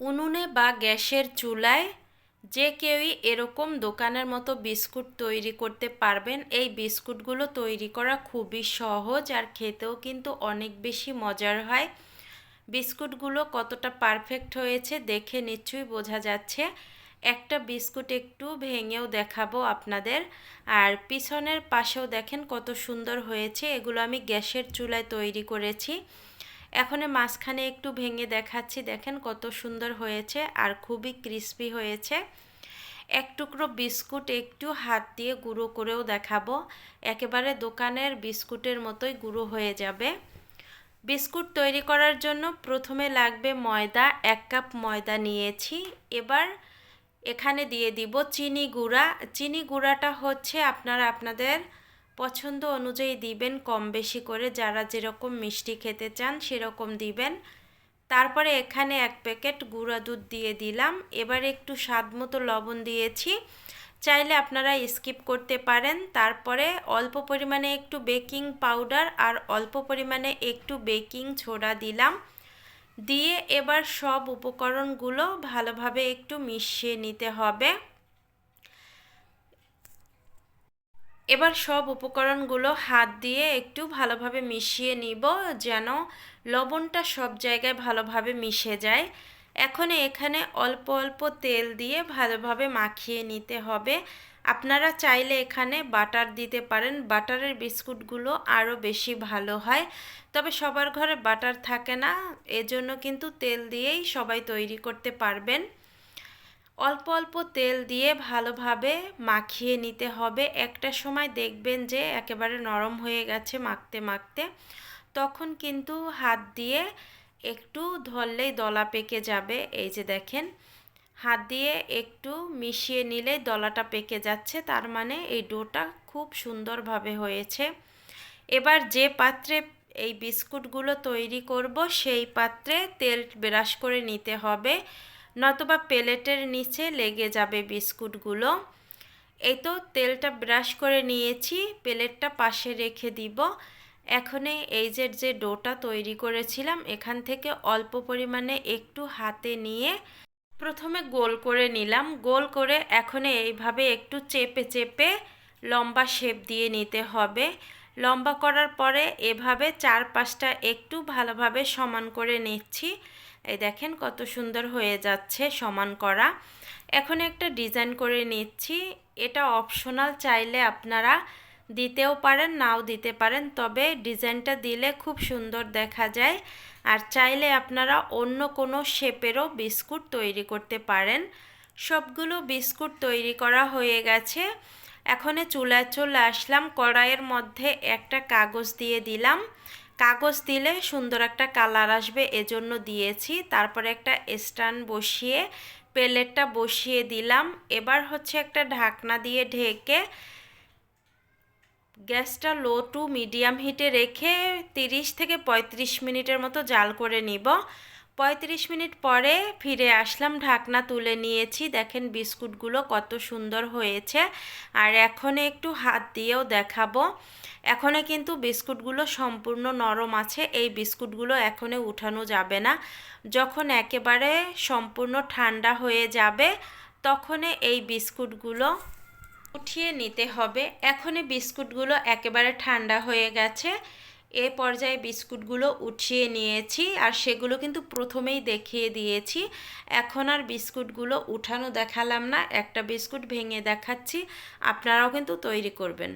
উনুনে বা গ্যাসের চুলায় যে কেউই এরকম দোকানের মতো বিস্কুট তৈরি করতে পারবেন। এই বিস্কুটগুলো তৈরি করা খুবই সহজ আর খেতেও কিন্তু অনেক বেশি মজার হয়। বিস্কুটগুলো কতটা পারফেক্ট হয়েছে দেখে নিশ্চয়ই বোঝা যাচ্ছে। একটা বিস্কুট একটু ভেঙেও দেখাবো আপনাদের। আর পিছনের পাশেও দেখেন কত সুন্দর হয়েছে। এগুলো আমি গ্যাসের চুলায় তৈরি করেছি। এখন মাঝখানে একটু ভেঙে দেখাচ্ছি। দেখেন কত সুন্দর হয়েছে আর খুবই ক্রিস্পি হয়েছে। এক টুকরো বিস্কুট একটু হাত দিয়ে গুঁড়ো করেও দেখাবো। একেবারে দোকানের বিস্কুটের মতোই গুঁড়ো হয়ে যাবে। বিস্কুট তৈরি করার জন্য প্রথমে লাগবে ময়দা, এক কাপ ময়দা নিয়েছি। এবার এখানে দিয়ে দিব চিনি গুঁড়া। চিনি গুঁড়াটা হচ্ছে আপনারা আপনাদের পছন্দ অনুযায়ী দিবেন কম বেশি করে। যারা যেরকম মিষ্টি খেতে চান সেরকম দিবেন। তারপরে এখানে এক প্যাকেট গুঁড়া দুধ দিয়ে দিলাম। এবার একটু স্বাদ মতো লবণ দিয়েছি। চাইলে আপনারা স্কিপ করতে পারেন। তারপরে অল্প পরিমাণে একটু বেকিং পাউডার আর অল্প পরিমাণে একটু বেকিং ছোড়া দিলাম। দিয়ে এবার সব উপকরণগুলো ভালোভাবে একটু মিশিয়ে নিতে হবে। এবার সব উপকরণগুলো হাত দিয়ে একটু ভালোভাবে মিশিয়ে নিব যেন লবণটা সব জায়গায় ভালোভাবে মিশে যায়। এখন এখানে অল্প অল্প তেল দিয়ে ভালোভাবে মাখিয়ে নিতে হবে। আপনারা চাইলে এখানে বাটার দিতে পারেন। বাটারের বিস্কুটগুলো আরও বেশি ভালো হয়। তবে সবার ঘরে বাটার থাকে না, এজন্য কিন্তু তেল দিয়েই সবাই তৈরি করতে পারবেন। অল্প অল্প তেল দিয়ে ভালোভাবে মাখিয়ে নিতে হবে। একটা সময় দেখবেন যে একেবারে নরম হয়ে গেছে মাখতে মাখতে। তখন কিন্তু হাত দিয়ে একটু ধরলেই দলা পেকে যাবে। এই যে দেখেন, হাত দিয়ে একটু মিশিয়ে নিলে দলাটা পেকে যাচ্ছে। তার মানে এই ডোটা খুব সুন্দরভাবে হয়েছে। এবার যে পাত্রে এই বিস্কুটগুলো তৈরি করব, সেই পাত্রে তেল ব্রাশ করে নিতে হবে। নতবা প্লেটের নিচে লেগে যাবে বিস্কুটগুলো। এই তো তেলটা ব্রাশ করে নিয়েছি, প্লেটটা পাশে রেখে দিব। এখনে এই যে যে ডোটা তৈরি করেছিলাম, এখান থেকে অল্প পরিমাণে একটু হাতে নিয়ে প্রথমে গোল করে নিলাম। গোল করে এখন এইভাবে একটু চেপে চেপে লম্বা শেপ দিয়ে নিতে হবে। লম্বা করার পরে এভাবে চার পাঁচটা একটু ভালোভাবে সমান করে নিচ্ছি। এই দেখেন কত সুন্দর হয়ে যাচ্ছে সমান করা। এখন একটা ডিজাইন করে নিচ্ছি। এটা অপশনাল চাইলে আপনারা দিতেও পারেন, নাও দিতে পারেন, তবে ডিজাইনটা দিলে খুব সুন্দর দেখা যায়। আর চাইলে আপনারা অন্য কোনো শেপেরও বিস্কুট তৈরি করতে পারেন। সবগুলো বিস্কুট তৈরি করা হয়ে গেছে। এখনে চুলায় চলে আসলাম। কড়াইয়ের মধ্যে একটা কাগজ দিয়ে দিলাম। কাগজ দিলে সুন্দর একটা কালার আসবে, এজন্য দিয়েছি। তারপরে একটা স্ট্যান্ড বসিয়ে, প্লেটটা বসিয়ে দিলাম। এবার হচ্ছে একটা ঢাকনা দিয়ে ঢেকে গ্যাসটা লো টু মিডিয়াম হিটে রেখে 30 থেকে ৩৫ মিনিটের মতো জাল করে নিব। পঁয়ত্রিশ মিনিট পরে ফিরে আসলাম, ঢাকনা তুলে নিয়েছি। দেখেন বিস্কুটগুলো কত সুন্দর হয়েছে। আর এখন একটু হাত দিয়েও দেখাবো। এখনে কিন্তু বিস্কুটগুলো সম্পূর্ণ নরম আছে। এই বিস্কুটগুলো এখনে উঠানো যাবে না। যখন একেবারে সম্পূর্ণ ঠান্ডা হয়ে যাবে তখন এই বিস্কুটগুলো উঠিয়ে নিতে হবে। এখনই বিস্কুটগুলো একেবারে ঠান্ডা হয়ে গেছে। এ পর্যায়ে বিস্কুটগুলো উঠিয়ে নিয়েছি আর সেগুলো কিন্তু প্রথমেই দেখিয়ে দিয়েছি। এখন আর বিস্কুটগুলো উঠানো দেখালাম না, একটা বিস্কুট ভেঙে দেখাচ্ছি। আপনারাও কিন্তু তৈরি করবেন।